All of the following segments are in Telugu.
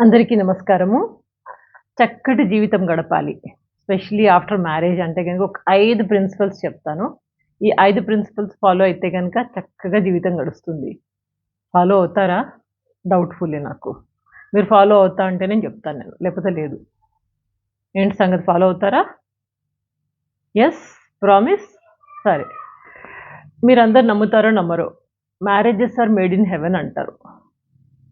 అందరికీ నమస్కారము. చక్కటి జీవితం గడపాలి. స్పెషలీ ఆఫ్టర్ మ్యారేజ్ అంటే కనుక ఒక ఐదు ప్రిన్సిపల్స్ చెప్తాను. ఈ ఐదు ప్రిన్సిపల్స్ ఫాలో అయితే కనుక చక్కగా జీవితం గడుస్తుంది. ఫాలో అవుతారా? డౌట్ఫుల్లే నాకు. మీరు ఫాలో అవుతా అంటే నేను చెప్తాను నేను. లేకపోతే లేదు. ఏంటి సంగతి? ఫాలో అవుతారా? ఎస్ ప్రామిస్ సరే. మీరందరు నమ్ముతారో నమ్మరో. Marriages are made in heaven అంటారు.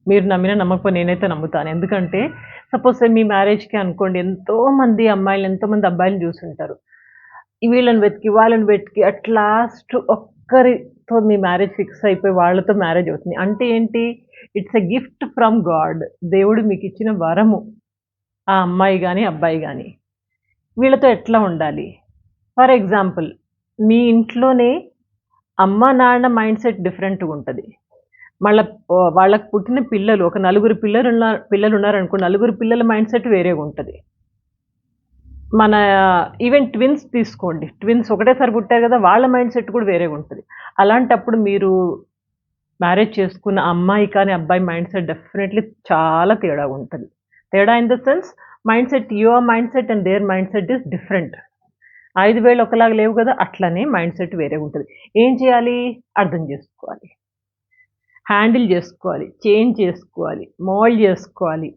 మీరు నమ్మినా నమ్మకం నేనైతే నమ్ముతాను. ఎందుకంటే సపోజ్ మీ మ్యారేజ్కి అనుకోండి ఎంతో మంది అమ్మాయిలు ఎంతో మంది అబ్బాయిలు చూసుంటారు. వీళ్ళని వెతికి వాళ్ళని వెతికి అట్ లాస్ట్ ఒక్కరితో మీ మ్యారేజ్ ఫిక్స్ అయిపోయి వాళ్ళతో మ్యారేజ్ అవుతుంది. అంటే ఏంటి? It's a gift from God దేవుడు మీకు ఇచ్చిన వరము. ఆ అమ్మాయి కానీ అబ్బాయి కానీ వీళ్ళతో ఎట్లా ఉండాలి? ఫర్ ఎగ్జాంపుల్ మీ ఇంట్లోనే అమ్మ నాన్న మైండ్ సెట్ డిఫరెంట్గా ఉంటుంది. మళ్ళీ వాళ్ళకు పుట్టిన పిల్లలు ఒక నలుగురు పిల్లలు ఉన్న పిల్లలు ఉన్నారనుకో నలుగురు పిల్లల మైండ్ సెట్ వేరేగా ఉంటుంది. మన ఈవెన్ ట్విన్స్ తీసుకోండి. ట్విన్స్ ఒకటేసారి పుట్టారు కదా వాళ్ళ మైండ్ సెట్ కూడా వేరేగా ఉంటుంది. అలాంటప్పుడు మీరు మ్యారేజ్ చేసుకున్న అమ్మాయి కానీ అబ్బాయి మైండ్ సెట్ డెఫినెట్లీ చాలా తేడా ఉంటుంది. తేడా in the sense mindset your mindset and their mindset is different. ఐదు వేలు ఒకలాగా లేవు కదా అట్లనే మైండ్ సెట్ వేరే ఉంటుంది. ఏం చేయాలి? అర్థం చేసుకోవాలి. హ్యాండిల్ చేసుకోవాలి చేంజ్ చేసుకోవాలి మోల్డ్ చేసుకోవాలి.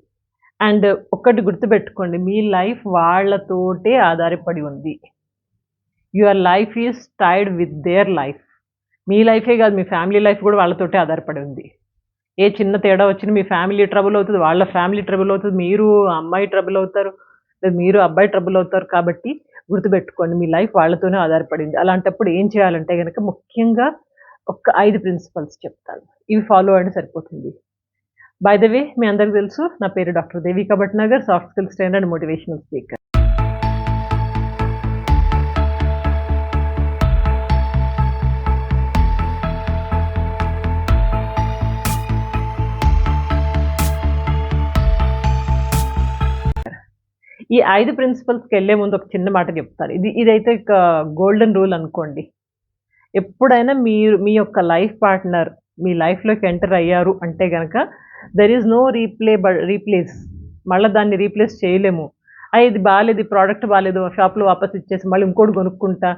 అండ్ ఒక్కటి గుర్తుపెట్టుకోండి మీ లైఫ్ వాళ్ళతోటే ఆధారపడి ఉంది. Your life is tied with their life. మీ లైఫే కాదు మీ ఫ్యామిలీ లైఫ్ కూడా వాళ్ళతోటే ఆధారపడి ఉంది. ఏ చిన్న తేడా వచ్చినా మీ ఫ్యామిలీ ట్రబుల్ అవుతుంది వాళ్ళ ఫ్యామిలీ ట్రబుల్ అవుతుంది మీరు అమ్మాయి ట్రబుల్ అవుతారు లేదా మీరు అబ్బాయి ట్రబుల్ అవుతారు కాబట్టి గుర్తుపెట్టుకోండి మీ లైఫ్ వాళ్ళతోనే ఆధారపడింది అలాంటప్పుడు ఏం చేయాలంటే కనుక ముఖ్యంగా ఒక్క ఐదు ప్రిన్సిపల్స్ చెప్తాను. ఇవి ఫాలో అవ్వడం సరిపోతుంది. బై ద వే మీ అందరికి తెలుసు నా పేరు doctor Devika Bhatnagar soft skills trainer and motivational speaker ఈ ఐదు ప్రిన్సిపల్స్కి వెళ్ళే ముందు ఒక చిన్న మాట చెప్తారు ఇది ఇదైతే గోల్డెన్ రూల్ అనుకోండి. ఎప్పుడైనా మీరు మీ యొక్క లైఫ్ పార్ట్నర్ మీ లైఫ్లోకి ఎంటర్ అయ్యారు అంటే కనుక దెర్ ఈజ్ నో రీప్లే బ రీప్లేస్ మళ్ళీ దాన్ని రీప్లేస్ చేయలేము. అయ్యి ఇది బాగాలేదు ప్రోడక్ట్ బాగాలేదు షాప్లో వాపస్ ఇచ్చేసి మళ్ళీ ఇంకోటి కొనుక్కుంటా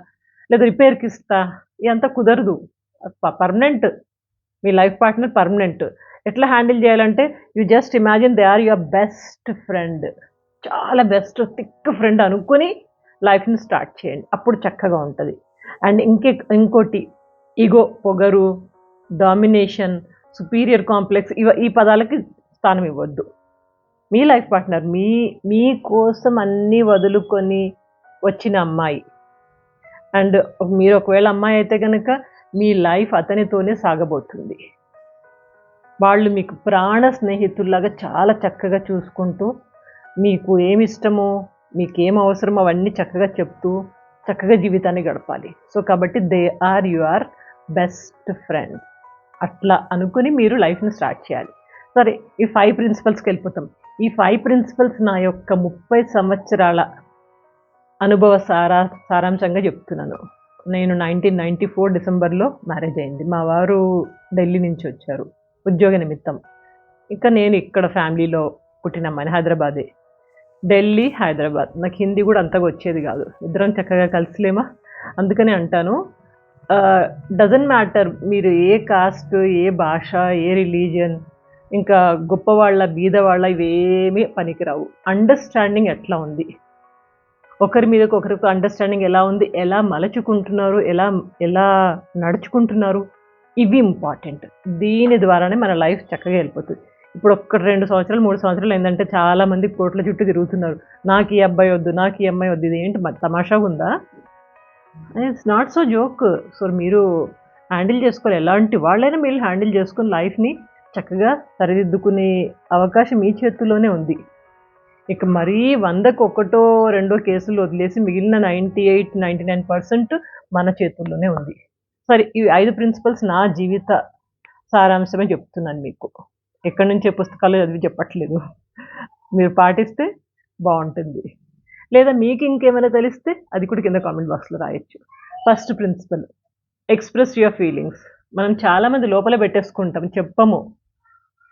లేదా రిపేర్కి ఇస్తా ఇదంతా కుదరదు. పర్మనెంట్ మీ లైఫ్ పార్ట్నర్ పర్మనెంట్ ఎట్లా హ్యాండిల్ చేయాలంటే you just imagine they are your best friend చాలా బెస్ట్ థిక్ ఫ్రెండ్ అనుకుని లైఫ్ని స్టార్ట్ చేయండి. అప్పుడు చక్కగా ఉంటుంది. అండ్ ఇంకే ఇంకోటి ఈగో పొగరు డామినేషన్ సుపీరియర్ కాంప్లెక్స్ ఇవ ఈ పదాలకి స్థానం ఇవ్వద్దు. మీ లైఫ్ పార్ట్నర్ మీ మీ కోసం అన్నీ వదులుకొని వచ్చిన అమ్మాయి. అండ్ మీరు ఒకవేళ అమ్మాయి అయితే కనుక మీ లైఫ్ అతనితోనే సాగబోతుంది. వాళ్ళు మీకు ప్రాణ స్నేహితుల్లాగా చాలా చక్కగా చూసుకుంటూ మీకు ఏమి ఇష్టమో మీకేం అవసరమో అవన్నీ చక్కగా చెప్తూ చక్కగా జీవితాన్ని గడపాలి. సో కాబట్టి they are your best friend. అట్లా అనుకుని మీరు లైఫ్ని స్టార్ట్ చేయాలి. సరే ఈ ఫైవ్ ప్రిన్సిపల్స్కి వెళ్ళిపోతాం. ఈ ఫైవ్ ప్రిన్సిపల్స్ నా యొక్క ముప్పై సంవత్సరాల అనుభవ సారా సారాంశంగా చెప్తున్నాను. నేను నైన్టీన్ నైంటీ ఫోర్ డిసెంబర్లో మ్యారేజ్ అయింది. మా వారు ఢిల్లీ నుంచి వచ్చారు ఉద్యోగ నిమిత్తం. ఇంకా నేను ఇక్కడ ఫ్యామిలీలో పుట్టినమ్మని హైదరాబాదే. ఢిల్లీ హైదరాబాద్. నాకు హిందీ కూడా అంతగా వచ్చేది కాదు. ఇద్దరం చక్కగా కలిసిలేమా? అందుకనే అంటాను. డజంట్ మ్యాటర్ మీరు ఏ కాస్ట్ ఏ భాష ఏ రిలీజియన్ ఇంకా గొప్పవాళ్ళ బీదవాళ్ళ ఇవేమీ పనికిరావు. అండర్స్టాండింగ్ ఎట్లా ఉంది? ఒకరి మీదకి ఒకరికి అండర్స్టాండింగ్ ఎలా ఉంది? ఎలా మలచుకుంటున్నారు? ఎలా ఎలా నడుచుకుంటున్నారు? ఇవి ఇంపార్టెంట్ దీని ద్వారానే మన లైఫ్ చక్కగా వెళ్ళిపోతుంది. ఇప్పుడు ఒక్క రెండు సంవత్సరాలు మూడు సంవత్సరాలు ఏంటంటే చాలా మంది కోట్ల చుట్టూ తిరుగుతున్నారు. నాకు ఈ అబ్బాయి వద్దు నాకు ఈ అమ్మాయి వద్దు ఇది ఏంటి తమాషాగా ఉందా? It's not so joke so మీరు హ్యాండిల్ చేసుకోవాలి. ఎలాంటి వాళ్ళైనా మీరు హ్యాండిల్ చేసుకుని లైఫ్ని చక్కగా సరిదిద్దుకునే అవకాశం మీ చేతుల్లోనే ఉంది. ఇక మరీ వందకు ఒకటో రెండో కేసులు వదిలేసి మిగిలిన ninety eight ninety nine percent మన చేతుల్లోనే ఉంది. సరే ఈ ఐదు ప్రిన్సిపల్స్ నా జీవిత సారాంశమే చెప్తున్నాను మీకు. ఎక్కడి నుంచే పుస్తకాలు చదివి చెప్పట్లేదు మీరు పాటిస్తే బాగుంటుంది లేదా మీకు ఇంకేమైనా తెలిస్తే అది కూడా కింద కామెంట్ బాక్స్లో రాయొచ్చు first principle express your feelings మనం చాలామంది లోపల పెట్టేసుకుంటాం చెప్పము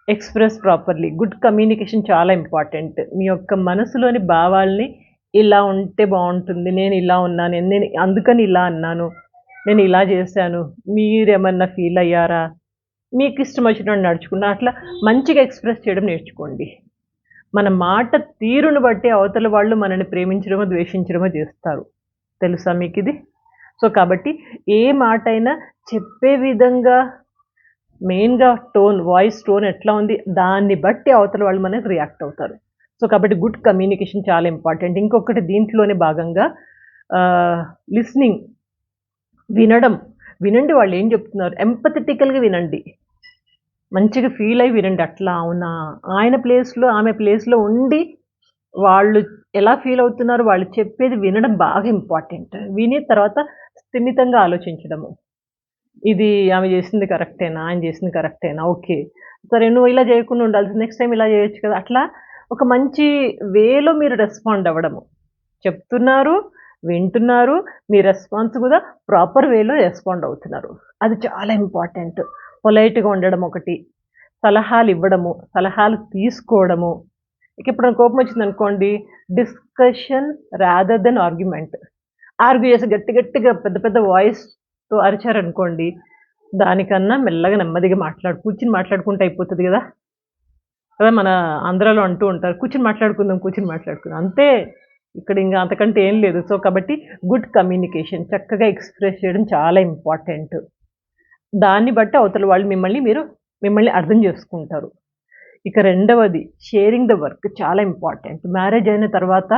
ఎక్స్‌ప్రెస్ ప్రాపర్‌లీ. గుడ్ కమ్యూనికేషన్ చాలా ఇంపార్టెంట్. మీ యొక్క మనసులోని భావాల్ని ఇలా ఉంటే బాగుంటుంది నేను ఇలా ఉన్నాను. నేను అందుకని ఇలా అన్నాను. నేను ఇలా చేశాను. మీరేమన్నా ఫీల్ అయ్యారా? మీకు ఇష్టం వచ్చినట్టు నడుచుకున్నా అట్లా మంచిగా ఎక్స్‌ప్రెస్ చేయడం నేర్చుకోండి. మన మాట తీరును బట్టి అవతల వాళ్ళు మనల్ని ప్రేమించడమో, ద్వేషించడమో చేస్తారు. తెలుసా మీకు ఇది సో, కాబట్టి ఏ మాట అయినా చెప్పే విధంగా మెయిన్‌గా టోన్, వాయిస్ టోన్ ఎట్లా ఉంది దాన్ని బట్టి అవతల వాళ్ళు మనకి రియాక్ట్ అవుతారు. సో, కాబట్టి గుడ్ కమ్యూనికేషన్ చాలా ఇంపార్టెంట్. ఇంకొకటి దీంట్లోనే భాగంగా లిస్నింగ్ వినడం. వినండి వాళ్ళు ఏం చెప్తున్నారు. ఎంపథెటికల్‌గా వినండి. మంచిగా ఫీల్ అయ్యి వినండి. అట్లా అవునా! ఆయన ప్లేస్‌లో, ఆమె ప్లేస్‌లో ఉండి వాళ్ళు ఎలా ఫీల్ అవుతున్నారు, వాళ్ళు చెప్పేది వినడం బాగా ఇంపార్టెంట్. విని తర్వాత స్థిమితంగా ఆలోచించడము. ఇది ఆమె చేసింది కరెక్టేనా? ఆయన చేసింది కరెక్టేనా? ఓకే. సరే నువ్వు ఇలా చేయకుండా ఉండాల్సి నెక్స్ట్ టైం ఇలా చేయొచ్చు కదా! అట్లా ఒక మంచి వేలో మీరు రెస్పాండ్ అవ్వడము. చెప్తున్నారు, వింటున్నారు. మీ రెస్పాన్స్ కూడా ప్రాపర్ వేలో రెస్పాండ్ అవుతున్నారు. అది చాలా ఇంపార్టెంట్. పొలైట్‌గా ఉండడం ఒకటి. సలహాలు ఇవ్వడము, సలహాలు తీసుకోవడము. ఇక ఇప్పుడు కోపం వచ్చిందనుకోండి discussion rather than argument. Argue చేసి గట్టి గట్టిగా పెద్ద పెద్ద వాయిస్‌తో అరిచారనుకోండి దానికన్నా మెల్లగా నెమ్మదిగా మాట్లాడు కూర్చుని మాట్లాడుకుంటే అయిపోతుంది కదా కదా! మన ఆంధ్రాలో అంటూ ఉంటారు. కూర్చుని మాట్లాడుకుందాం, కూర్చుని మాట్లాడుకుందాం. అంతే. ఇక్కడ ఇంకా అంతకంటే ఏం లేదు. సో, కాబట్టి గుడ్ కమ్యూనికేషన్ చక్కగా ఎక్స్‌ప్రెస్ చేయడం చాలా ఇంపార్టెంట్. దాన్ని బట్టి అవతల వాళ్ళు మిమ్మల్ని మీరు మిమ్మల్ని అర్థం చేసుకుంటారు. ఇక రెండవది షేరింగ్ ద వర్క్ చాలా ఇంపార్టెంట్. మ్యారేజ్ అయిన తర్వాత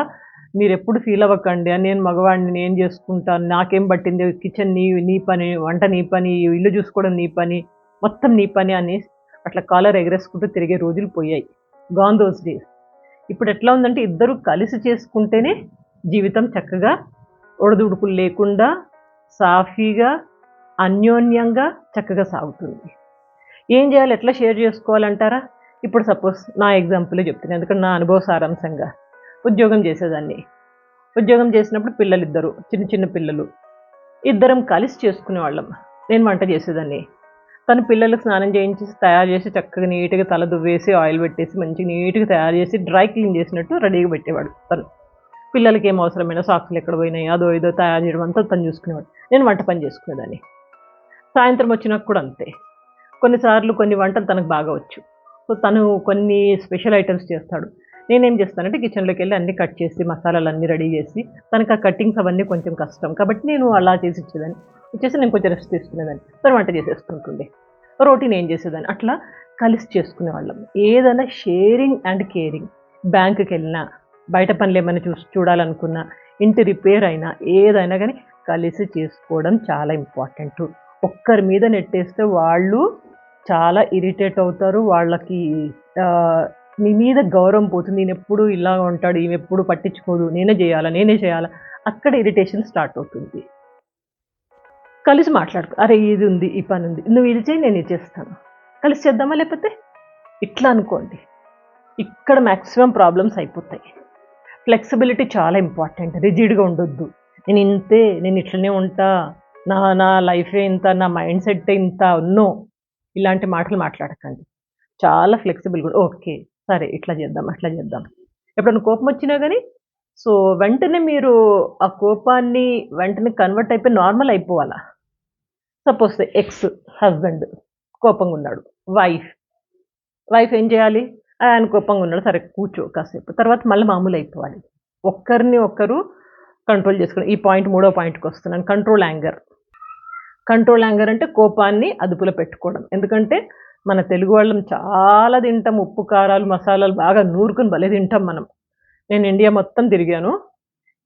మీరు ఎప్పుడు ఫీల్ అవ్వకండి. నేను మగవాడిని నేను చేసుకుంటాను. నాకేం పట్టింది కిచెన్ నీ నీ పని, వంట నీ పని, ఇల్లు చూసుకోవడం నీ పని, మొత్తం నీ పని అని అట్లా కాలర్ ఎగరేసుకుంటూ తిరిగే రోజులు పోయాయి. Gone those days. ఇప్పుడు ఎట్లా ఉందంటే ఇద్దరు కలిసి చేసుకుంటేనే జీవితం చక్కగా ఒడదుడుకులు లేకుండా సాఫీగా, అన్యోన్యంగా చక్కగా సాగుతుంది. ఏం చేయాలి? ఎట్లా షేర్ చేసుకోవాలంటారా? ఇప్పుడు సపోజ్ నా ఎగ్జాంపులే చెప్తున్నాను ఎందుకంటే నా అనుభవ సారాంశంగా. ఉద్యోగం చేసేదాన్ని. ఉద్యోగం చేసినప్పుడు పిల్లలు ఇద్దరు చిన్న చిన్న పిల్లలు. ఇద్దరం కలిసి చేసుకునేవాళ్ళం. నేను వంట చేసేదాన్ని. తను పిల్లలకు స్నానం చేయించి తయారు చేసి చక్కగా నీట్‌గా తల దువ్వేసి, ఆయిల్ పెట్టేసి మంచిగా నీట్‌గా తయారు చేసి డ్రై క్లీన్ చేసినట్టు రెడీగా పెట్టేవాడు తను. పిల్లలకి ఏం అవసరమైన సాక్స్‌లు ఎక్కడ పోయినాయి అదో ఇదో తయారు చేయడం అంతా తను చూసుకునేవాడు. నేను వంట పని చేసుకునేదాన్ని. సాయంత్రం వచ్చినా కూడా అంతే. కొన్నిసార్లు కొన్ని వంటలు తనకు బాగా వచ్చు. సో, తను కొన్ని స్పెషల్ ఐటమ్స్ చేస్తాడు. నేనేం చేస్తానంటే కిచెన్లోకి వెళ్ళి అన్నీ కట్ చేసి, మసాలాలు అన్నీ రెడీ చేసి, తనకు ఆ కటింగ్స్ అవన్నీ కొంచెం కష్టం. కాబట్టి నేను అలా చేసి ఇచ్చేదాన్ని. ఇచ్చేసి నేను కొంచెం రెస్ట్ తీసుకునేదాన్ని. తను వంట చేసేస్తుంటుండే. రోటీ నేను చేసేదాన్ని. అట్లా కలిసి చేసుకునేవాళ్ళం. ఏదైనా షేరింగ్ అండ్ కేరింగ్. బ్యాంకుకి వెళ్ళినా బయట పనులు ఏమైనా చూసి చూడాలనుకున్నా, ఇంటి రిపేర్ అయినా, ఏదైనా కానీ కలిసి చేసుకోవడం చాలా ఇంపార్టెంట్ ఒక్కరి మీద నెట్టేస్తే వాళ్ళు చాలా ఇరిటేట్ అవుతారు. వాళ్ళకి మీ మీద గౌరవం పోతుంది. ఈయనెప్పుడు ఇలా ఉంటాడు. ఈమెప్పుడు పట్టించుకోదు. నేనే చేయాలా? నేనే చేయాలా? అక్కడ ఇరిటేషన్ స్టార్ట్ అవుతుంది. కలిసి మాట్లాడుకో. అరే! ఇది ఉంది. ఈ పని ఉంది. నువ్వు ఇది చేయి నేను ఇది చేస్తాను. కలిసి చేద్దామా లేకపోతే? ఇట్లా అనుకోండి. ఇక్కడ మ్యాక్సిమం ప్రాబ్లమ్స్ అయిపోతాయి. ఫ్లెక్సిబిలిటీ చాలా ఇంపార్టెంట్. రిజిడ్‌గా ఉండొద్దు. నేను ఇంతే. నేను ఇట్లనే ఉంటా. నా నా లైఫే ఇంత. నా మైండ్ సెట్ ఇంత. నో. ఇలాంటి మాటలు మాట్లాడకండి. చాలా ఫ్లెక్సిబుల్ కూడా ఓకే. సరే ఇట్లా చేద్దాం. అట్లా చేద్దాం. ఎప్పుడైనా కోపం వచ్చినా కానీ సో, వెంటనే మీరు ఆ కోపాన్ని వెంటనే కన్వర్ట్ అయిపోయి నార్మల్ అయిపోవాలా. సపోజ్ ఎక్స్ హస్బెండ్ కోపంగా ఉన్నాడు. వైఫ్, వైఫ్ ఏం చేయాలి? ఆయన కోపంగా ఉన్నాడు. సరే కూర్చో కాసేపు. తర్వాత మళ్ళీ మామూలు అయిపోవాలి. ఒక్కరిని ఒక్కరు కంట్రోల్ చేసుకోండి ఈ పాయింట్ మూడో పాయింట్కి వస్తున్నాను కంట్రోల్ యాంగర్. కంట్రోల్ యాంగర్ అంటే కోపాన్ని అదుపులో పెట్టుకోవడం. ఎందుకంటే మన తెలుగు వాళ్ళం చాలా తింటాం. ఉప్పు, కారాలు, మసాలాలు బాగా నూరుకుని భలే తింటాం మనం. నేను ఇండియా మొత్తం తిరిగాను.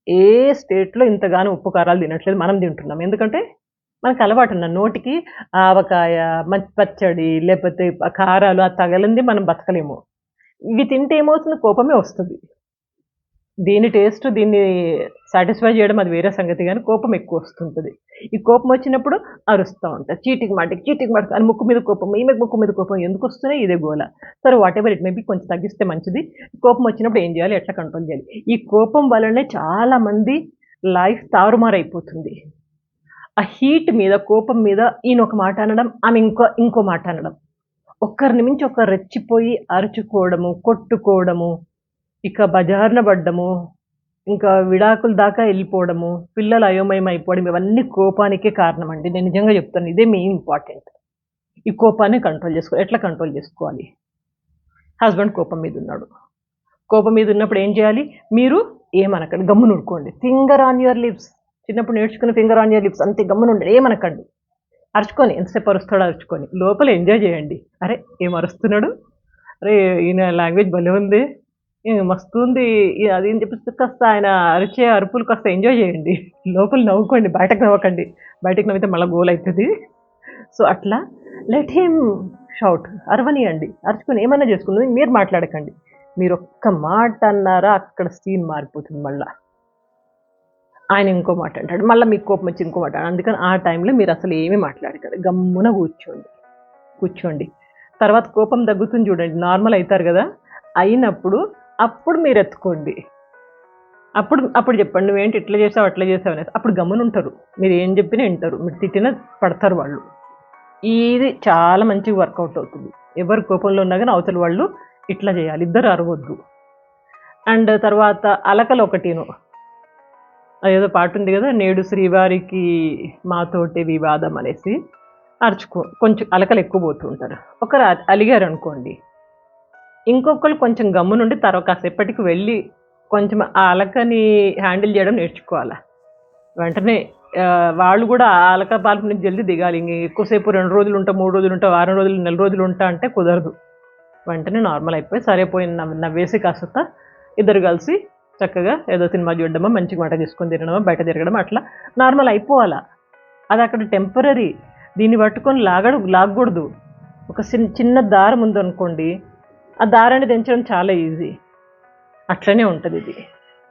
ఏ స్టేట్‌లో ఇంతగానో ఉప్పు, కారాలు తినట్లేదు. మనం తింటున్నాం. ఎందుకంటే మనకు అలవాటున్న నోటికి ఆవకాయ, పచ్చడి లేకపోతే కారాలు ఆ తగలంది మనం బతకలేము. ఇవి తింటే ఏమవుతుంది? కోపమే వస్తుంది దీని టేస్ట్ దీన్ని సాటిస్ఫై చేయడం అది వేరే సంగతి కానీ కోపం ఎక్కువ వస్తుంటుంది ఈ కోపం వచ్చినప్పుడు అరుస్తా ఉంటారు చీటికి మాటకి చీటికి మాటికి అని ముక్కు మీద కోపం, ఈమె ముక్కు మీద కోపం ఎందుకు వస్తున్నాయి ఇదే గోల. సరే వాటెవర్ ఇట్ మే కొంచెం తగ్గిస్తే మంచిది. కోపం వచ్చినప్పుడు ఏం చేయాలి? ఎట్లా కంట్రోల్ చేయాలి? ఈ కోపం వల్లనే చాలామంది లైఫ్ తారుమారైపోతుంది. ఆ హీట్ మీద, కోపం మీద ఈయన ఒక మాట అనడం, ఆమె ఇంకో ఇంకో మాట అనడం. ఒక్కరిని మించి ఒకరు రెచ్చిపోయి అరుచుకోవడము కొట్టుకోవడము ఇక బజార్న పడ్డము ఇంకా విడాకుల దాకా వెళ్ళిపోవడము పిల్లలు అయోమయం అయిపోవడం ఇవన్నీ కోపానికే కారణం అండి నేను నిజంగా చెప్తాను ఇదే మెయిన్ ఇంపార్టెంట్ ఈ కోపాన్ని కంట్రోల్ చేసుకో ఎట్లా కంట్రోల్ చేసుకోవాలి? హస్బెండ్ కోపం మీద ఉన్నాడు. కోపం మీద ఉన్నప్పుడు ఏం చేయాలి? మీరు ఏమనకండి గమ్మున ఊరుకోండి ఫింగర్ ఆన్ యువర్ లిప్స్ చిన్నప్పుడు నేర్చుకున్న ఫింగర్ ఆన్ యువర్ లిప్స్ అంతే గమ్మును ఉండండి. ఏమనకండి. అరుచుకొని ఎంతసేపు అరుస్తాడో అరుచుకొని. లోపల ఎంజాయ్ చేయండి. అరే ఏం అరుస్తున్నాడు? అరే ఈయన లాంగ్వేజ్ భలే ఉంది. ఏ మస్తు ఉంది అది అని చెప్పి కాస్త ఆయన అరిచే అరుపులు కాస్త ఎంజాయ్ చేయండి. లోపల నవ్వుకోండి బయటకు నవ్వకండి. బయటకు నవ్వితే మళ్ళీ గోల్ అవుతుంది సో అట్లా. లెట్ హిమ్ షౌట్ అరవనియండి. అరుచుకుని ఏమన్నా చేసుకుంది మీరు మాట్లాడకండి. మీరు ఒక్క మాట అన్నారా అక్కడ సీన్ మారిపోతుంది మళ్ళా. ఆయన ఇంకో మాట అంటాడు. మళ్ళీ మీకు కోపం వచ్చి ఇంకో మాట అందుకని ఆ టైంలో మీరు అసలు ఏమీ మాట్లాడకండి. గమ్మున కూర్చోండి. కూర్చోండి. తర్వాత కోపం తగ్గుతుంది చూడండి. నార్మల్ అవుతారు కదా. అయినప్పుడు అప్పుడు మీరు ఎత్తుకోండి అప్పుడు అప్పుడు చెప్పండి నువ్వేంటి ఇట్లా చేసావు అట్లా చేసావు అనేసి. అప్పుడు గమనుంటారు మీరు ఏం చెప్పినా వింటారు. మీరు తిట్టినా పడతారు వాళ్ళు. ఇది చాలా మంచిగా వర్కౌట్ అవుతుంది. ఎవరు కోపంలో ఉన్నా కానీ అవతల వాళ్ళు ఇట్లా చేయాలి. ఇద్దరు అరవద్దు. అండ్ తర్వాత అలకలు ఒకటిను. అదేదో పాట ఉంది కదా నేడు శ్రీవారికి మాతోటి వివాదం అనేసి. అరుచుకో. కొంచెం అలకలు ఎక్కువ పోతుంటారు ఒకరు అలిగారు అనుకోండి ఇంకొకరు కొంచెం గమ్మునుండి తర్వాత కాసేపటికి వెళ్ళి కొంచెం ఆ అలకని హ్యాండిల్ చేయడం నేర్చుకోవాలి. వెంటనే వాళ్ళు కూడా ఆ అలక పాల్పు నుంచి జల్దీ దిగాలి. ఇంక ఎక్కువసేపు రెండు రోజులు ఉంటా మూడు రోజులు ఉంటా వారం రోజులు నెల రోజులు ఉంటా అంటే కుదరదు. వెంటనే నార్మల్ అయిపోయి సరే పోయి నవ్వేసి కాస్త ఇద్దరు కలిసి చక్కగా ఏదో సినిమా చూడడమో మంచిగా మాట తీసుకొని తినడమో బయట తిరగడం అట్లా నార్మల్ అయిపోవాలా. అది అక్కడ టెంపరీ దీన్ని పట్టుకొని లాగడు లాగకూడదు. ఒక చిన్న దారం ఉందనుకోండి ఆ దారాన్ని తెంచడం చాలా ఈజీ. అట్లనే ఉంటుంది ఇది.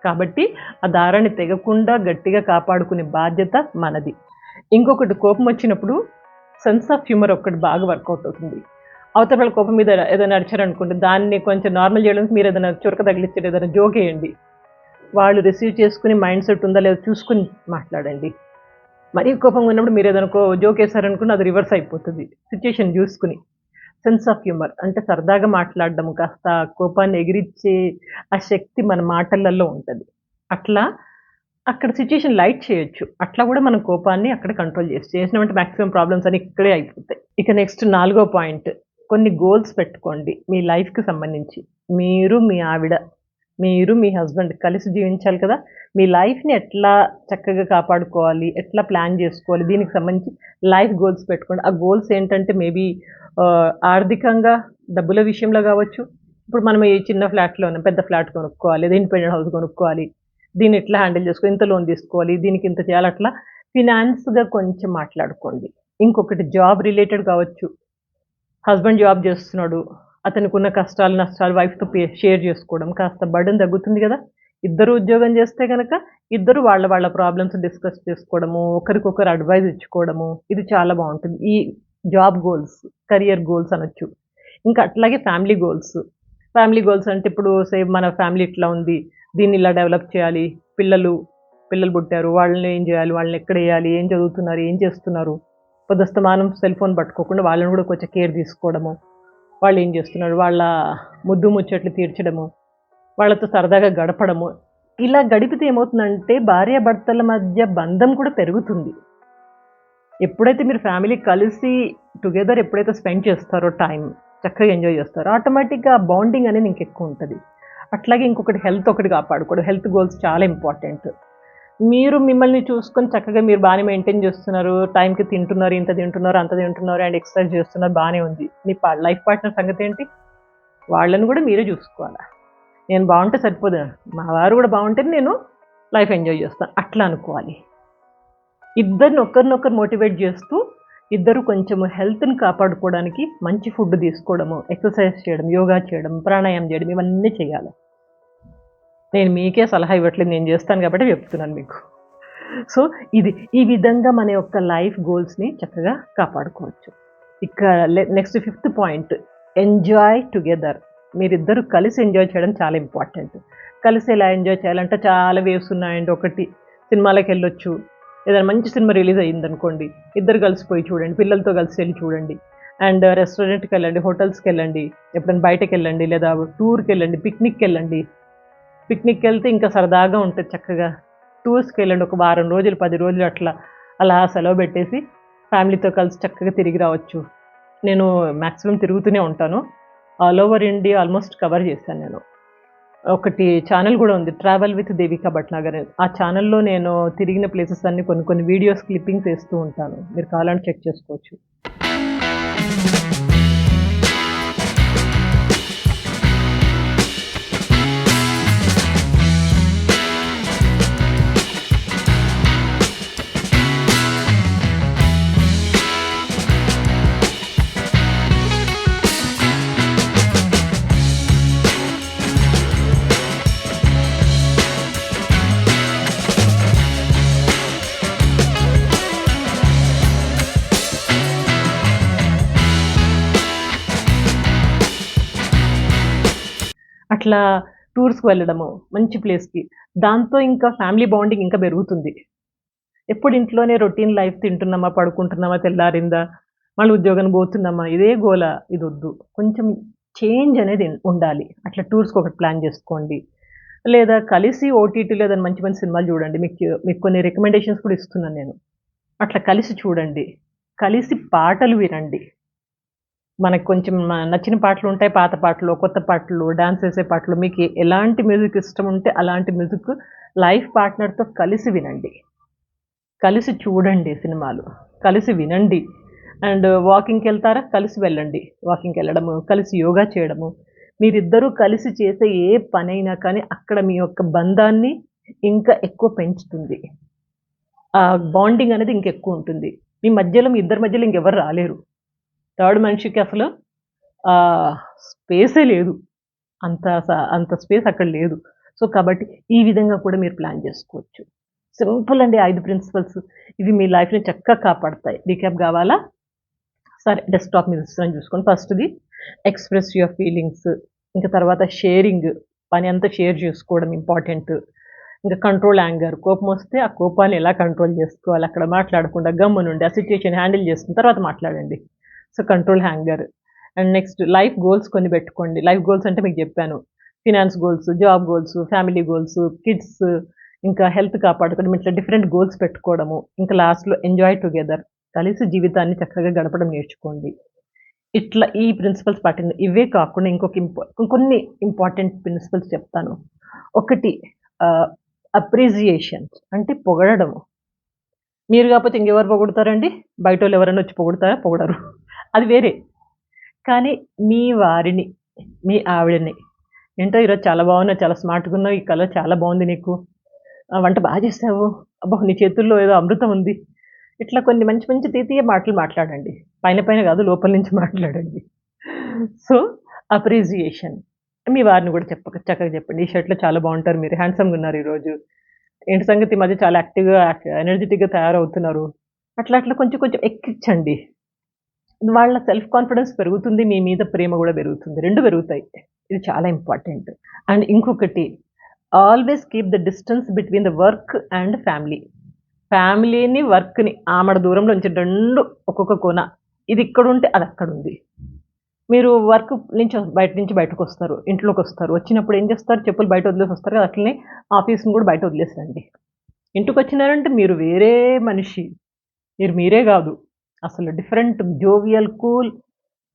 కాబట్టి ఆ దారాన్ని తెగకుండా గట్టిగా కాపాడుకునే బాధ్యత మనది. ఇంకొకటి కోపం వచ్చినప్పుడు సెన్స్ ఆఫ్ హ్యూమర్ ఒక్కటి బాగా వర్కౌట్ అవుతుంది. అవతల వాళ్ళ కోపం మీద ఏదైనా నడిచారనుకోండి దాన్ని కొంచెం నార్మల్ చేయడానికి మీరు ఏదైనా చురక తగిలిచ్చారు ఏదైనా జోక్ వేయండి. వాళ్ళు రిసీవ్ చేసుకుని మైండ్ సెట్ ఉందా లేదో చూసుకుని మాట్లాడండి. మరీ కోపంగా ఉన్నప్పుడు మీరు ఏదైనా కో- జోక్ వేసారనుకుని అది రివర్స్ అయిపోతుంది. సిచ్యుయేషన్ చూసుకుని. సెన్స్ ఆఫ్ హ్యూమర్ అంటే సరదాగా మాట్లాడడం కాస్త కోపాన్ని ఎగిరిచ్చే ఆ శక్తి మన మాటలలో ఉంటుంది. అట్లా అక్కడ సిచ్యుయేషన్ లైట్ చేయొచ్చు. అట్లా కూడా మనం కోపాన్ని అక్కడ కంట్రోల్ చేసి చేసినామంటే మాక్సిమం ప్రాబ్లమ్స్ అని ఇక్కడే అయిపోతాయి. ఇక నెక్స్ట్ నాలుగో పాయింట్ కొన్ని గోల్స్ పెట్టుకోండి. మీ లైఫ్కి సంబంధించి. మీరు మీ ఆవిడ మీరు మీ హస్బెండ్ కలిసి జీవించాలి కదా. మీ లైఫ్ని ఎట్లా చక్కగా కాపాడుకోవాలి? ఎట్లా ప్లాన్ చేసుకోవాలి? దీనికి సంబంధించి లైఫ్ గోల్స్ పెట్టుకోండి. ఆ గోల్స్ ఏంటంటే మేబీ ఆర్థికంగా డబ్బుల విషయంలో కావచ్చు. ఇప్పుడు మనం ఏ చిన్న ఫ్లాట్లో పెద్ద ఫ్లాట్ కొనుక్కోవాలి లేదా ఇండిపెండెంట్ హౌస్ కొనుక్కోవాలి దీన్ని ఎట్లా హ్యాండిల్ చేసుకోవాలి ఇంత లోన్ తీసుకోవాలి దీనికి ఇంత చేయాలి అట్లా ఫినాన్స్గా కొంచెం మాట్లాడుకోండి. ఇంకొకటి జాబ్ రిలేటెడ్ కావచ్చు. హస్బెండ్ జాబ్ చేస్తున్నాడు అతనికి ఉన్న కష్టాలు నష్టాలు వైఫ్తో షేర్ చేసుకోవడం కాస్త బర్డన్ తగ్గుతుంది కదా. ఇద్దరు ఉద్యోగం చేస్తే కనుక ఇద్దరు వాళ్ళ వాళ్ళ ప్రాబ్లమ్స్ డిస్కస్ చేసుకోవడము ఒకరికొకరు అడ్వైజ్ ఇచ్చుకోవడము ఇది చాలా బాగుంటుంది. ఈ జాబ్ గోల్స్ కెరియర్ గోల్స్ అనొచ్చు. ఇంకా అట్లాగే ఫ్యామిలీ గోల్స్. ఫ్యామిలీ గోల్స్ అంటే ఇప్పుడు సేమ్ మన ఫ్యామిలీ ఇట్లా ఉంది. దీన్ని ఇలా డెవలప్ చేయాలి. పిల్లలు పిల్లలు పుట్టారు. వాళ్ళని ఏం చేయాలి? వాళ్ళని ఎక్కడ వేయాలి? ఏం చదువుతున్నారు? ఏం చేస్తున్నారు? పొద్దుస్తమానం సెల్ ఫోన్ పట్టుకోకుండా వాళ్ళని కూడా కొంచెం కేర్ తీసుకోవడము. వాళ్ళు ఏం చేస్తున్నారు? వాళ్ళ ముద్దు ముచ్చట్లు తీర్చడము. వాళ్ళతో సరదాగా గడపడము. ఇలా గడిపితే ఏమవుతుందంటే భార్యాభర్తల మధ్య బంధం కూడా పెరుగుతుంది. ఎప్పుడైతే మీరు ఫ్యామిలీ కలిసి టుగెదర్ ఎప్పుడైతే స్పెండ్ చేస్తారో టైం చక్కగా ఎంజాయ్ చేస్తారో ఆటోమేటిక్గా బాండింగ్ అనేది ఇంక ఎక్కువ ఉంటుంది. అట్లాగే ఇంకొకటి హెల్త్ ఒకటి కాపాడుకోవడం. హెల్త్ గోల్స్ చాలా ఇంపార్టెంట్ మీరు మిమ్మల్ని చూసుకొని చక్కగా మీరు బాగానే మెయింటైన్ చేస్తున్నారు. టైంకి తింటున్నారు ఇంత తింటున్నారు అంత తింటున్నారు అండ్ ఎక్సర్సైజ్ చేస్తున్నారు బాగానే ఉంది. మీ లైఫ్ పార్ట్నర్ సంగతి ఏంటి? వాళ్ళని కూడా మీరే చూసుకోవాలి? నేను బాగుంటే సరిపోదు. మా వారు కూడా బాగుంటే నేను లైఫ్ ఎంజాయ్ చేస్తాను. అట్లా అనుకోవాలి. ఇద్దరిని ఒకరినొకరు మోటివేట్ చేస్తూ ఇద్దరు కొంచెం హెల్త్ని కాపాడుకోవడానికి మంచి ఫుడ్ తీసుకోవడము ఎక్సర్సైజ్ చేయడం యోగా చేయడం ప్రాణాయామం చేయడం ఇవన్నీ చేయాలి. నేను మీకే సలహా ఇవ్వట్లేదు నేను చేస్తాను కాబట్టి చెప్తున్నాను మీకు. సో ఇది ఈ విధంగా మన యొక్క లైఫ్ గోల్స్ని చక్కగా కాపాడుకోవచ్చు. ఇక next fifth point enjoy together. మీరిద్దరు కలిసి ఎంజాయ్ చేయడం చాలా ఇంపార్టెంట్. కలిసి ఎలా ఎంజాయ్ చేయాలంటే చాలా వేవ్స్ ఉన్నాయండి. ఒకటి సినిమాలకు వెళ్ళొచ్చు ఏదైనా మంచి సినిమా రిలీజ్ అయ్యింది అనుకోండి ఇద్దరు కలిసిపోయి చూడండి పిల్లలతో కలిసి వెళ్ళి చూడండి. అండ్ రెస్టారెంట్కి వెళ్ళండి హోటల్స్కి వెళ్ళండి ఎప్పుడైనా బయటకు వెళ్ళండి లేదా టూర్కి వెళ్ళండి పిక్నిక్కి వెళ్ళండి. పిక్నిక్కి వెళ్తే ఇంకా సరదాగా ఉంటుంది చక్కగా. టూర్స్కి వెళ్ళండి ఒక వారం రోజులు పది రోజులు అట్లా అలా సెలవు పెట్టేసి ఫ్యామిలీతో కలిసి చక్కగా తిరిగి రావచ్చు. నేను మ్యాక్సిమం తిరుగుతూనే ఉంటాను. All over India almost cover చేశాను నేను. ఒకటి ఛానల్ కూడా ఉంది ట్రావెల్ విత్ దేవికా భట్నాగర్ ఆ ఛానల్లో నేను తిరిగిన ప్లేసెస్ అన్ని కొన్ని కొన్ని వీడియోస్ క్లిప్పింగ్స్ వేస్తూ ఉంటాను. మీరు కావాలని చెక్ చేసుకోవచ్చు. అట్లా టూర్స్కి వెళ్ళడము మంచి ప్లేస్కి. దాంతో ఇంకా ఫ్యామిలీ బాండింగ్ ఇంకా పెరుగుతుంది. ఎప్పుడు ఇంట్లోనే రొటీన్ లైఫ్ తింటున్నామా పడుకుంటున్నామా తెల్లారిందా మళ్ళీ ఉద్యోగం పోతున్నామా ఇదే గోల ఇది వద్దు కొంచెం చేంజ్ అనేది ఉండాలి. అట్లా టూర్స్కి ఒకటి ప్లాన్ చేసుకోండి. లేదా కలిసి ఓటీటీ లేదా మంచి మంచి సినిమాలు చూడండి. మీకు మీకు కొన్ని రికమెండేషన్స్ కూడా ఇస్తున్నాను నేను. అట్లా కలిసి చూడండి. కలిసి పాటలు వినండి. మనకు కొంచెం నచ్చిన పాటలు ఉంటాయి పాత పాటలు కొత్త పాటలు డాన్స్ వేసే పాటలు మీకు ఎలాంటి మ్యూజిక్ ఇష్టం ఉంటే అలాంటి మ్యూజిక్ లైఫ్ పార్ట్నర్తో కలిసి వినండి. కలిసి చూడండి సినిమాలు కలిసి వినండి. అండ్ వాకింగ్కి వెళ్తారా? కలిసి వెళ్ళండి. వాకింగ్కి వెళ్ళడము కలిసి యోగా చేయడము. మీరిద్దరూ కలిసి చేసే ఏ పనైనా కానీ అక్కడ మీ యొక్క బంధాన్ని ఇంకా ఎక్కువ పెంచుతుంది. ఆ బాండింగ్ అనేది ఇంకెక్కువ ఉంటుంది. మీ మధ్యలో మీ ఇద్దరి మధ్యలో ఇంకెవరు రాలేరు. థర్డ్ మనిషికి అసలు స్పేసే లేదు. అంత స- అంత స్పేస్ అక్కడ లేదు. సో కాబట్టి ఈ విధంగా కూడా మీరు ప్లాన్ చేసుకోవచ్చు. సింపుల్ అండి ఐదు ప్రిన్సిపల్స్. ఇవి మీ లైఫ్ని చక్కగా కాపాడతాయి. రీక్యాప్ కావాలా? సరే డెస్క్టాప్ మీద ఇస్తున్నాను చూసుకోండి. ఫస్ట్ది ఎక్స్ప్రెస్ యువర్ ఫీలింగ్స్. ఇంకా తర్వాత షేరింగ్. పని అంతా షేర్ చేసుకోవడం ఇంపార్టెంట్. ఇంకా కంట్రోల్ యాంగర్. కోపం వస్తే ఆ కోపాన్ని ఎలా కంట్రోల్ చేసుకోవాలి? అక్కడ మాట్లాడకుండా గమ్మునుండి ఆ సిచ్యువేషన్ హ్యాండిల్ చేసుకున్న తర్వాత మాట్లాడండి. So control anger and next life goals కొన్ని పెట్టుకోండి. లైఫ్ గోల్స్ అంటే మీకు చెప్పాను. Finance goals job goals family goals kids ఇంకా హెల్త్ కాపాడుకోవడం ఇట్లా డిఫరెంట్ గోల్స్ పెట్టుకోవడము. ఇంకా లాస్ట్లో ఎంజాయ్ టుగెదర్ కలిసి జీవితాన్ని చక్కగా గడపడం నేర్చుకోండి. ఇట్లా ఈ ప్రిన్సిపల్స్ పాటింది ఇవే కాకుండా ఇంకొక ఇంపా కొన్ని ఇంపార్టెంట్ ప్రిన్సిపల్స్ చెప్తాను. ఒకటి అప్రిజియేషన్ అంటే పొగడము మీరు కాకపోతే ఇంకెవరు పొగుడతారండి? బయట వాళ్ళు ఎవరైనా వచ్చి పొగుడతారా? పొగడరు. అది వేరే. కానీ మీ వారిని మీ ఆవిడని ఏంటో ఈరోజు చాలా బాగున్నావు చాలా స్మార్ట్గా ఉన్నావు ఈ కలర్ చాలా బాగుంది నీకు. ఆ, వంట బాగా చేసావు. అబ్బా నీ చేతుల్లో ఏదో అమృతం ఉంది. ఇట్లా కొన్ని మంచి మంచి తీతీయ మాటలు మాట్లాడండి. పైన పైన కాదు లోపల నుంచి మాట్లాడండి. సో అప్రిజియేషన్ మీ వారిని కూడా చెప్పక చక్కగా చెప్పండి. ఈ షర్ట్లో చాలా బాగుంటారు మీరు. హ్యాండ్సమ్గా ఉన్నారు ఈరోజు. ఏంటి సంగతి? మధ్య చాలా యాక్టివ్గా ఎనర్జెటిక్గా తయారవుతున్నారు. అట్లా అట్లా కొంచెం కొంచెం ఎక్కించండి. వాళ్ళ సెల్ఫ్ కాన్ఫిడెన్స్ పెరుగుతుంది మీ మీద ప్రేమ కూడా పెరుగుతుంది. రెండు పెరుగుతాయి. ఇది చాలా ఇంపార్టెంట్ అండ్ ఇంకొకటి always keep the distance between the work and family ఫ్యామిలీని వర్క్ని ఆమడ దూరంలో ఉంచి రెండు ఒక్కొక్క కోన ఇది ఇక్కడ ఉంటే అది అక్కడ ఉంది. మీరు వర్క్ నుంచి బయట నుంచి బయటకు వస్తారు ఇంట్లోకి వస్తారు. వచ్చినప్పుడు ఏం చేస్తారు? చెప్పులు బయట వదిలేసి వస్తారు. కదా అట్లనే ఆఫీస్ని కూడా బయట వదిలేసండి ఇంటికి వచ్చినారంటే మీరు వేరే మనిషి. మీరు మీరే కాదు. అసలు డిఫరెంట్ జోవియల్ కూల్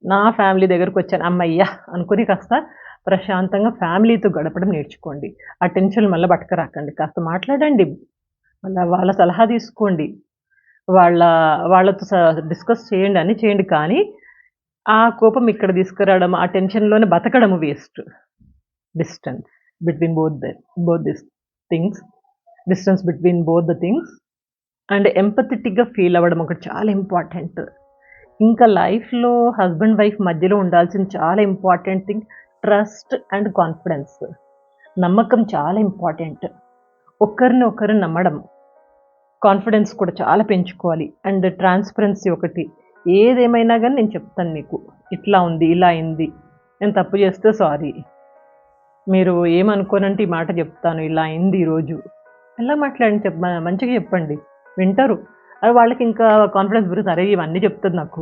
నా ఫ్యామిలీ దగ్గరకు వచ్చాను అమ్మయ్యా అనుకుని కాస్త ప్రశాంతంగా ఫ్యామిలీతో గడపడం నేర్చుకోండి. ఆ టెన్షన్ మళ్ళీ పట్టుకురాకండి. కాస్త మాట్లాడండి. మళ్ళీ వాళ్ళ సలహా తీసుకోండి. వాళ్ళ వాళ్ళతో డిస్కస్ చేయండి అని చేయండి. కానీ ఆ కోపం ఇక్కడ తీసుకురావడం ఆ టెన్షన్లోనే బతకడం waste distance between both the both this things distance between both the things and ఎంపథెటిక్గా feel అవ్వడం ఒకటి చాలా ఇంపార్టెంట్ ఇంకా లైఫ్లో హస్బెండ్ వైఫ్ మధ్యలో ఉండాల్సిన చాలా important thing trust and confidence నమ్మకం చాలా ఇంపార్టెంట్ ఒకరిని ఒకరు నమ్మడం. కాన్ఫిడెన్స్ కూడా చాలా పెంచుకోవాలి. అండ్ ట్రాన్స్పరెన్సీ ఒకటి. ఏదేమైనా కానీ నేను చెప్తాను నీకు ఇట్లా ఉంది ఇలా అయింది. నేను తప్పు చేస్తే సారీ మీరు ఏమనుకోనంటే ఈ మాట చెప్తాను ఇలా అయింది ఈరోజు. ఎలా మాట్లాడండి చెప్ప మంచిగా చెప్పండి. వింటారు. అది వాళ్ళకి ఇంకా కాన్ఫిడెన్స్ పెరుగుతుంది. అరే ఇవన్నీ చెప్తుంది నాకు.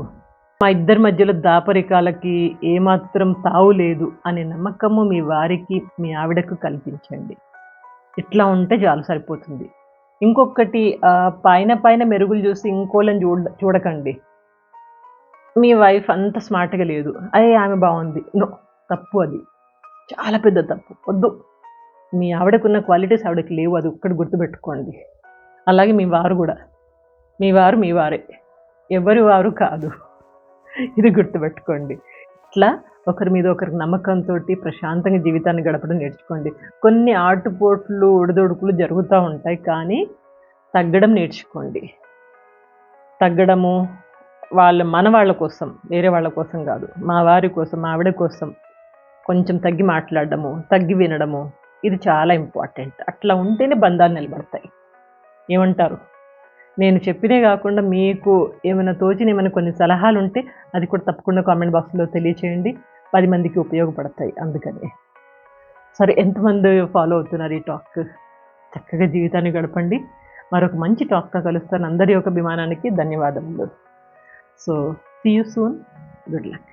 మా ఇద్దరి మధ్యలో దాపరికాలకి ఏమాత్రం తావు లేదు అనే నమ్మకము మీ వారికి మీ ఆవిడకు కల్పించండి. ఇట్లా ఉంటే చాలు సరిపోతుంది. ఇంకొకటి పైన పైన మెరుగులు చూసి ఇంకోళ్ళని చూడ చూడకండి. మీ వైఫ్ అంత స్మార్ట్గా లేదు. అదే ఆమె బాగుంది. నో తప్పు అది. చాలా పెద్ద తప్పు. వద్దు. మీ ఆవిడకున్న క్వాలిటీస్ ఆవిడకి లేవు. అది ఒక్కటి గుర్తుపెట్టుకోండి. అలాగే మీ వారు కూడా. మీ వారు మీ వారే. ఎవరి వారు కాదు. ఇది గుర్తుపెట్టుకోండి. ఇట్లా ఒకరి మీద ఒకరికి నమ్మకంతో ప్రశాంతంగా జీవితాన్ని గడపడం నేర్చుకోండి. కొన్ని ఆటుపోట్లు ఒడిదొడుకులు జరుగుతూ ఉంటాయి కానీ తగ్గడం నేర్చుకోండి. తగ్గడము వాళ్ళ మన వాళ్ళ కోసం వేరే వాళ్ళ కోసం కాదు. మా వారి కోసం మా ఆవిడ కోసం కొంచెం తగ్గి మాట్లాడడము తగ్గి వినడము ఇది చాలా ఇంపార్టెంట్. అట్లా ఉంటేనే బంధాలు నిలబడతాయి. ఏమంటారు? నేను చెప్పినే కాకుండా మీకు ఏమైనా తోచిన ఏమైనా కొన్ని సలహాలు ఉంటే అది కూడా తప్పకుండా కామెంట్ బాక్స్లో తెలియచేయండి. పది మందికి ఉపయోగపడతాయి అందుకని. సరే ఎంతమంది ఫాలో అవుతున్నారు ఈ టాక్? చక్కగా జీవితాన్ని గడపండి. మరొక మంచి టాక్తో కలుస్తాను. అందరి యొక్క అభిమానానికి ధన్యవాదములు. So see you soon good luck